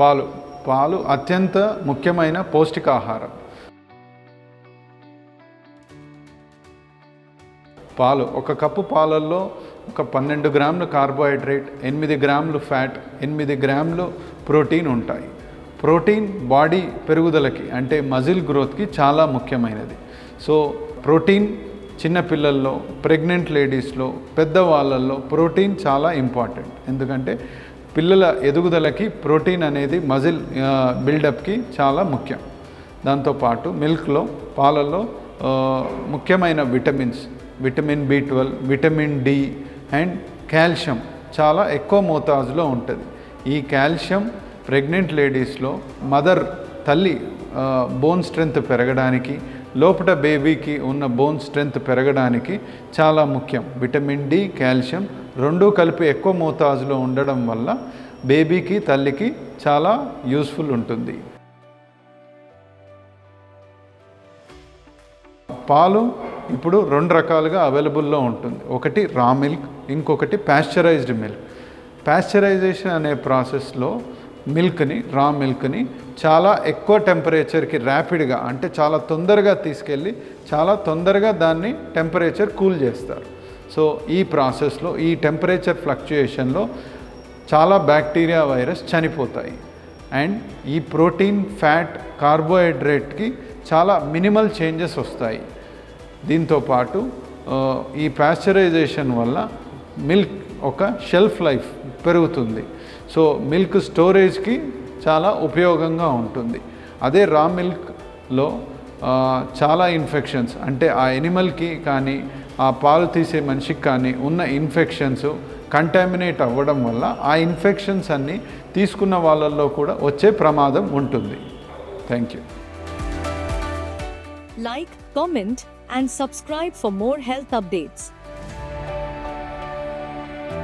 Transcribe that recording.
పాలు పాలు అత్యంత ముఖ్యమైన పౌష్టికాహారం. పాలు ఒక కప్పు పాలల్లో ఒక పన్నెండు గ్రాములు కార్బోహైడ్రేట్ ఎనిమిది గ్రాములు ఫ్యాట్ ఎనిమిది గ్రాములు ప్రోటీన్ ఉంటాయి. ప్రోటీన్ బాడీ పెరుగుదలకి అంటే మజిల్ గ్రోత్కి చాలా ముఖ్యమైనది. సో ప్రోటీన్ చిన్నపిల్లల్లో ప్రెగ్నెంట్ లేడీస్లో పెద్దవాళ్ళల్లో ప్రోటీన్ చాలా ఇంపార్టెంట్. ఎందుకంటే పిల్లల ఎదుగుదలకి ప్రోటీన్ అనేది మజిల్ బిల్డప్కి చాలా ముఖ్యం. దాంతోపాటు మిల్క్లో పాలలో ముఖ్యమైన vitamins vitamin B twelve vitamin D and calcium చాలా ఎక్కువ మోతాజులో ఉంటుంది. ఈ కాల్షియం ప్రెగ్నెంట్ లేడీస్లో మదర్ తల్లి బోన్ స్ట్రెంగ్త్ పెరగడానికి లోపల బేబీకి ఉన్న బోన్ స్ట్రెంగ్త్ పెరగడానికి చాలా ముఖ్యం. విటమిన్ డి కాల్షియం రెండూ కలిపి ఎక్కువ మోతాజులో ఉండడం వల్ల బేబీకి తల్లికి చాలా యూస్ఫుల్ ఉంటుంది. పాలు ఇప్పుడు రెండు రకాలుగా అవైలబుల్లో ఉంటుంది. ఒకటి రా మిల్క్ ఇంకొకటి ప్యాస్చరైజ్డ్ మిల్క్. ప్యాస్చరైజేషన్ అనే ప్రాసెస్లో మిల్క్ని రా మిల్క్ని చాలా ఎక్కువ టెంపరేచర్కి ర్యాపిడ్గా అంటే చాలా తొందరగా తీసుకెళ్ళి చాలా తొందరగా దాన్ని టెంపరేచర్ కూల్ చేస్తారు. సో ఈ ప్రాసెస్లో ఈ టెంపరేచర్ ఫ్లక్చుయేషన్లో చాలా బ్యాక్టీరియా వైరస్ చనిపోతాయి. అండ్ ఈ ప్రోటీన్ ఫ్యాట్ కార్బోహైడ్రేట్కి చాలా మినిమల్ చేంజెస్ వస్తాయి. దీంతో పాటు ఈ పాశ్చరైజేషన్ వల్ల మిల్క్ ఒక షెల్ఫ్ లైఫ్ పెరుగుతుంది. సో మిల్క్ స్టోరేజ్కి చాలా ఉపయోగంగా ఉంటుంది. అదే రా మిల్క్లో చాలా ఇన్ఫెక్షన్స్ అంటే ఆ ఎనిమల్కి కానీ ఆ పాలు తీసే మనిషికి కానీ ఉన్న ఇన్ఫెక్షన్స్ కంటామినేట్ అవ్వడం వల్ల ఆ ఇన్ఫెక్షన్స్ అన్నీ తీసుకున్న వాళ్ళల్లో కూడా వచ్చే ప్రమాదం ఉంటుంది. Thank you like comment and subscribe for more health updates